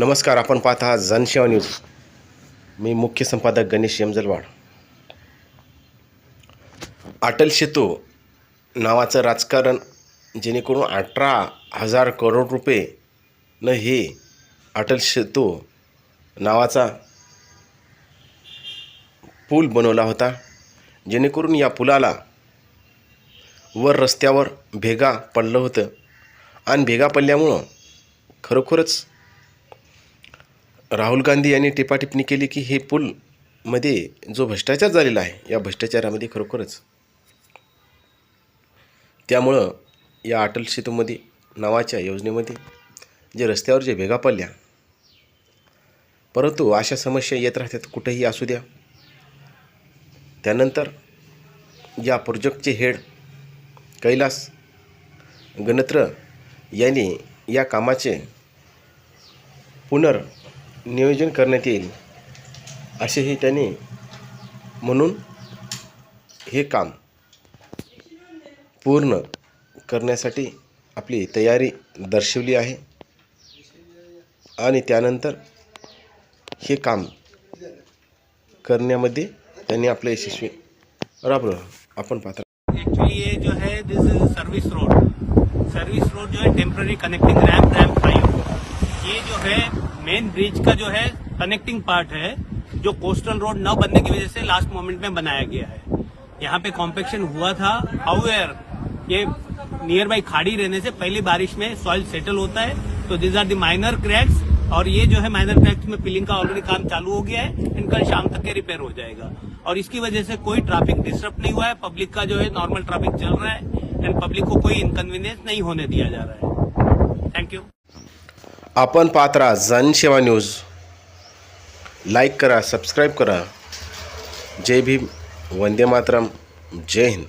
नमस्कार आपण पाहत आहात जनसेवा न्यूज. मी मुख्य संपादक गणेश यमजलवाड. अटल सेतू नावाचं राजकारण जेणेकरून अठरा हजार करोड रुपये न हे अटल सेतू नावाचा पूल बनवला होता. जेणेकरून या पुलाला वर रस्त्यावर भेगा पडलं होतं. आणि भेगा पडल्यामुळं खरोखरच राहुल गांधी यांनी टिपाटिपणी केली की हे पूलमध्ये जो भ्रष्टाचार झालेला आहे या भ्रष्टाचारामध्ये खरोखरच. त्यामुळं या अटल सेतूमध्ये नावाच्या योजनेमध्ये जे रस्त्यावर जे भेगा पडल्या परंतु अशा समस्या येत राहतात कुठेही असू द्या. त्यानंतर या प्रोजेक्टचे हेड कैलास गणत्र यांनी या कामाचे पुनर् नियोजन करण्यात येईल असेही त्यांनी म्हणून हे काम पूर्ण करण्यासाठी आपली तयारी दर्शवली आहे. आणि त्यानंतर हे काम करण्यामध्ये त्यांनी आपलं यशस्वी राबवलं आपण पात्र एक्चुअली ये जो है this is service road service road जो है temporary connecting ramp ramp five ये जो है मेन ब्रिज का जो है कनेक्टिंग पार्ट है, जो कोस्टल रोड न बनने की वजह से लास्ट मोमेंट में बनाया गया है। यहाँ पे कॉम्पेक्शन हुआ था। हाउएवर ये नियर बाई खाड़ी रहने से पहली बारिश में सॉइल सेटल होता है। तो this are the minor cracks और ये जो है माइनर क्रैक्स में पिलिंग का ऑलरेडी काम चालू हो गया है। एंड कल शाम तक के रिपेयर हो जाएगा। और इसकी वजह से कोई ट्रैफ़िक डिस्टर्ब नहीं हुआ है। पब्लिक का जो है नॉर्मल ट्रैफ़िक चल रहा है। एंड पब्लिक को कोई इनकन्वीनियंस नहीं होने दिया जा रहा है। थैंक यू आपण पाहत राहा जनसेवा न्यूज. लाईक करा सबस्क्राईब करा. जय भीम वंदे मातरम जय हिंद.